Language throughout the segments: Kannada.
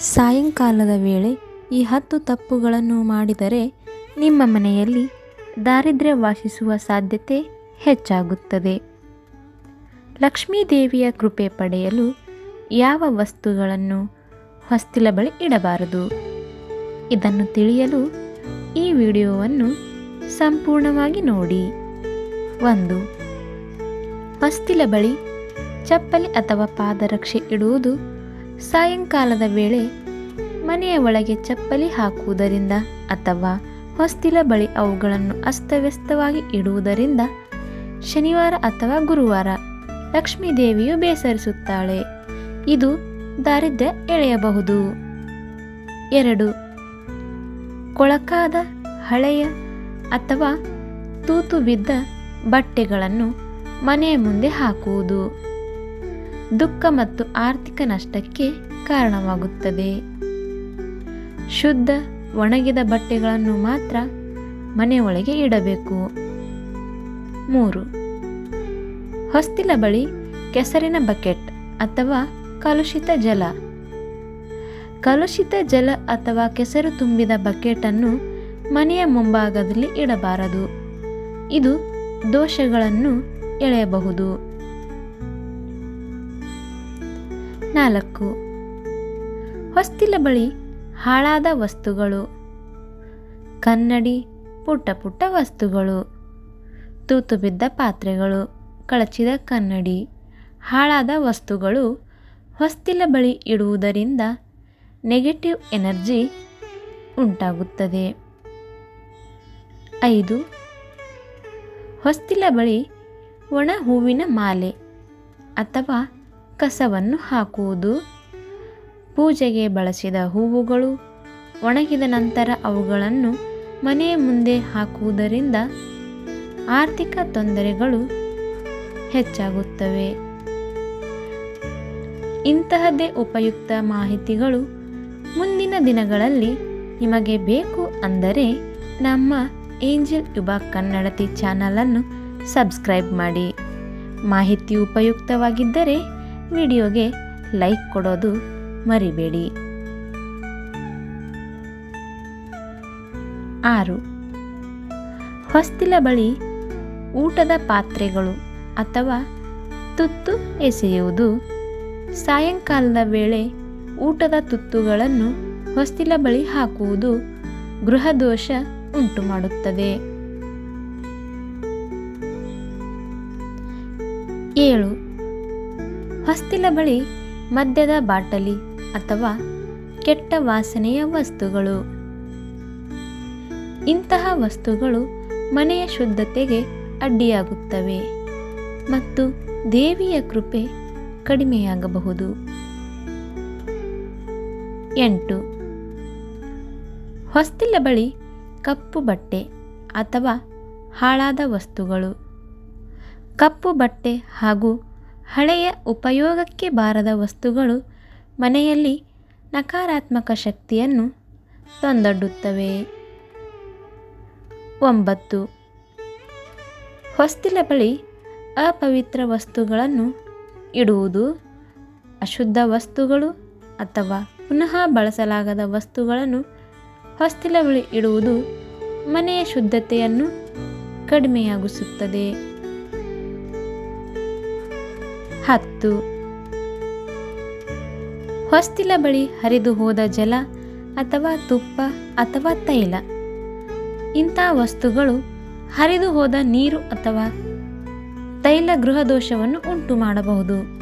ಸಾಯಂಕಾಲದ ವೇಳೆ ಈ ಹತ್ತು ತಪ್ಪುಗಳನ್ನು ಮಾಡಿದರೆ ನಿಮ್ಮ ಮನೆಯಲ್ಲಿ ದಾರಿದ್ರ್ಯ ವಾಸಿಸುವ ಸಾಧ್ಯತೆ ಹೆಚ್ಚಾಗುತ್ತದೆ. ಲಕ್ಷ್ಮೀದೇವಿಯ ಕೃಪೆ ಪಡೆಯಲು ಯಾವ ವಸ್ತುಗಳನ್ನು ಹೊಸ್ತಿಲ ಬಳಿ ಇಡಬಾರದು? ಇದನ್ನು ತಿಳಿಯಲು ಈ ವಿಡಿಯೋವನ್ನು ಸಂಪೂರ್ಣವಾಗಿ ನೋಡಿ. ಒಂದು, ಹೊಸ್ತಿಲ ಬಳಿ ಚಪ್ಪಲಿ ಅಥವಾ ಪಾದರಕ್ಷೆ ಇಡುವುದು ಸಾಯಂಕಾಲದ ವೇಳೆ ಮನೆಯ ಒಳಗೆ ಚಪ್ಪಲಿ ಹಾಕುವುದರಿಂದ ಅಥವಾ ಹೊಸ್ತಿಲ ಬಳಿ ಅವುಗಳನ್ನು ಅಸ್ತವ್ಯಸ್ತವಾಗಿ ಇಡುವುದರಿಂದ ಶನಿವಾರ ಅಥವಾ ಗುರುವಾರ ಲಕ್ಷ್ಮೀದೇವಿಯು ಬೇಸರಿಸುತ್ತಾಳೆ. ಇದು ದಾರಿದ್ರ್ಯ ಎಳೆಯಬಹುದು. ಎರಡು. ಕೊಳಕಾದ ಹಳೆಯ ಅಥವಾ ತೂತು ಬಿದ್ದ ಬಟ್ಟೆಗಳನ್ನು ಮನೆಯ ಮುಂದೆ ಹಾಕುವುದು. ದುಃಖ ಮತ್ತು ಆರ್ಥಿಕ ನಷ್ಟಕ್ಕೆ ಕಾರಣವಾಗುತ್ತದೆ. ಶುದ್ಧ ಒಣಗಿದ ಬಟ್ಟೆಗಳನ್ನು ಮಾತ್ರ ಮನೆಯೊಳಗೆ ಇಡಬೇಕು. ಮೂರು. ಹೊಸ್ತಿಲ ಬಳಿ ಕೆಸರಿನ ಬಕೆಟ್ ಅಥವಾ ಕಲುಷಿತ ಜಲ. ಕಲುಷಿತ ಜಲ ಅಥವಾ ಕೆಸರು ತುಂಬಿದ ಬಕೆಟನ್ನು ಮನೆಯ ಮುಂಭಾಗದಲ್ಲಿ ಇಡಬಾರದು. ಇದು ದೋಷಗಳನ್ನು ಎಳೆಯಬಹುದು. ನಾಲ್ಕು. ಹೊಸ್ತಿಲ ಬಳಿ ಹಾಳಾದ ವಸ್ತುಗಳು. ಕನ್ನಡಿ ಪುಟ್ಟ ಪುಟ್ಟ ವಸ್ತುಗಳು. ತೂತು ಬಿದ್ದ ಪಾತ್ರೆಗಳು, ಕಳಚಿದ ಕನ್ನಡಿ, ಹಾಳಾದ ವಸ್ತುಗಳು ಹೊಸ್ತಿಲ ಬಳಿ ಇಡುವುದರಿಂದ ನೆಗೆಟಿವ್ ಎನರ್ಜಿ ಉಂಟಾಗುತ್ತದೆ. ಐದು. ಹೊಸ್ತಿಲ ಬಳಿ ಒಣ ಹೂವಿನ ಮಾಲೆ ಅಥವಾ ಕಸವನ್ನು ಹಾಕುವುದು. ಪೂಜೆಗೆ ಬಳಸಿದ ಹೂವುಗಳು ಒಣಗಿದ ನಂತರ ಅವುಗಳನ್ನು ಮನೆಯ ಮುಂದೆ ಹಾಕುವುದರಿಂದ ಆರ್ಥಿಕ ತೊಂದರೆಗಳು ಹೆಚ್ಚಾಗುತ್ತವೆ. ಇಂತಹದ್ದೇ ಉಪಯುಕ್ತ ಮಾಹಿತಿಗಳು ಮುಂದಿನ ದಿನಗಳಲ್ಲಿ ನಿಮಗೆ ಬೇಕು ಅಂದರೆ ನಮ್ಮ ಏಂಜಲ್ ಯುಬಾ ಕನ್ನಡತಿ ಚಾನಲನ್ನು ಸಬ್ಸ್ಕ್ರೈಬ್ ಮಾಡಿ. ಮಾಹಿತಿ ಉಪಯುಕ್ತವಾಗಿದ್ದರೆ ವಿಡಿಯೋಗೆ ಲೈಕ್ ಕೊಡೋದು ಮರಿಬೇಡಿ. ಆರು. ಹೊಸ್ತಿಲ ಬಳಿ ಊಟದ ಪಾತ್ರೆಗಳು ಅಥವಾ ತುತ್ತು ಎಸೆಯುವುದು. ಸಾಯಂಕಾಲದ ವೇಳೆ ಊಟದ ತುತ್ತುಗಳನ್ನು ಹೊಸ್ತಿಲ ಬಳಿ ಹಾಕುವುದು ಗೃಹದೋಷ ಉಂಟು ಮಾಡುತ್ತದೆ ಏಳು. ಹೊಸ್ತಿಲ ಬಳಿ ಮದ್ಯದ ಬಾಟಲಿ ಅಥವಾ ಕೆಟ್ಟ ವಾಸನೆಯ ವಸ್ತುಗಳು. ಇಂತಹ ವಸ್ತುಗಳು ಮನೆಯ ಶುದ್ಧತೆಗೆ ಅಡ್ಡಿಯಾಗುತ್ತವೆ ಮತ್ತು ದೇವಿಯ ಕೃಪೆ ಕಡಿಮೆಯಾಗಬಹುದು. ಎಂಟು. ಹೊಸ್ತಿಲ ಬಳಿ ಕಪ್ಪು ಬಟ್ಟೆ ಅಥವಾ ಹಾಳಾದ ವಸ್ತುಗಳು. ಕಪ್ಪು ಬಟ್ಟೆ ಹಾಗೂ ಹಳೆಯ ಉಪಯೋಗಕ್ಕೆ ಬಾರದ ವಸ್ತುಗಳು ಮನೆಯಲ್ಲಿ ನಕಾರಾತ್ಮಕ ಶಕ್ತಿಯನ್ನು ತಂದೊಡ್ಡುತ್ತವೆ. ಒಂಬತ್ತು. ಹೊಸ್ತಿಲ ಬಳಿ ಅಪವಿತ್ರ ವಸ್ತುಗಳನ್ನು ಇಡುವುದು ಅಶುದ್ಧ ವಸ್ತುಗಳು ಅಥವಾ ಪುನಃ ಬಳಸಲಾಗದ ವಸ್ತುಗಳನ್ನು ಹೊಸ್ತಿಲ ಬಳಿ ಇಡುವುದು ಮನೆಯ ಶುದ್ಧತೆಯನ್ನು ಕಡಿಮೆಯಾಗಿಸುತ್ತದೆ. ಹತ್ತು. ಹೊಸ್ತಿಲ ಬಳಿ ಹರಿದು ಹೋದ ಜಲ ಅಥವಾ ತುಪ್ಪ ಅಥವಾ ತೈಲ. ಇಂಥ ವಸ್ತುಗಳು ಹರಿದು ಹೋದ ನೀರು ಅಥವಾ ತೈಲ ಗೃಹದೋಷವನ್ನು ಉಂಟು ಮಾಡಬಹುದು.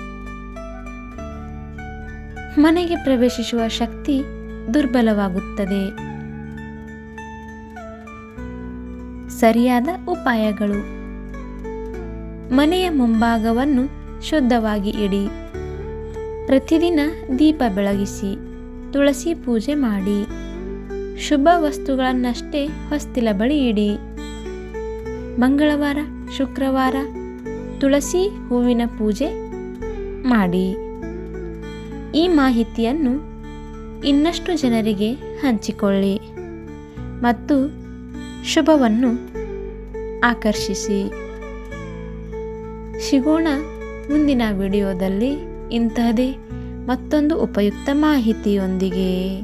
ಮನೆಗೆ ಪ್ರವೇಶಿಸುವ ಶಕ್ತಿ ದುರ್ಬಲವಾಗುತ್ತದೆ. ಸರಿಯಾದ ಉಪಾಯಗಳು. ಮನೆಯ ಮುಂಭಾಗವನ್ನು ಶುದ್ಧವಾಗಿ ಇಡಿ. ಪ್ರತಿದಿನ ದೀಪ ಬೆಳಗಿಸಿ, ತುಳಸಿ ಪೂಜೆ ಮಾಡಿ. ಶುಭ ವಸ್ತುಗಳನ್ನಷ್ಟೇ ಹೊಸ್ತಿಲ ಬಳಿ ಇಡಿ. ಮಂಗಳವಾರ, ಶುಕ್ರವಾರ ತುಳಸಿ ಹೂವಿನ ಪೂಜೆ ಮಾಡಿ. ಈ ಮಾಹಿತಿಯನ್ನು ಇನ್ನಷ್ಟು ಜನರಿಗೆ ಹಂಚಿಕೊಳ್ಳಿ ಮತ್ತು ಶುಭವನ್ನು ಆಕರ್ಷಿಸಿ. ಸಿಗೋಣ ಮುಂದಿನ ವಿಡಿಯೋದಲ್ಲಿ ಇಂತಹದೇ ಮತ್ತೊಂದು ಉಪಯುಕ್ತ ಮಾಹಿತಿಯೊಂದಿಗೆ.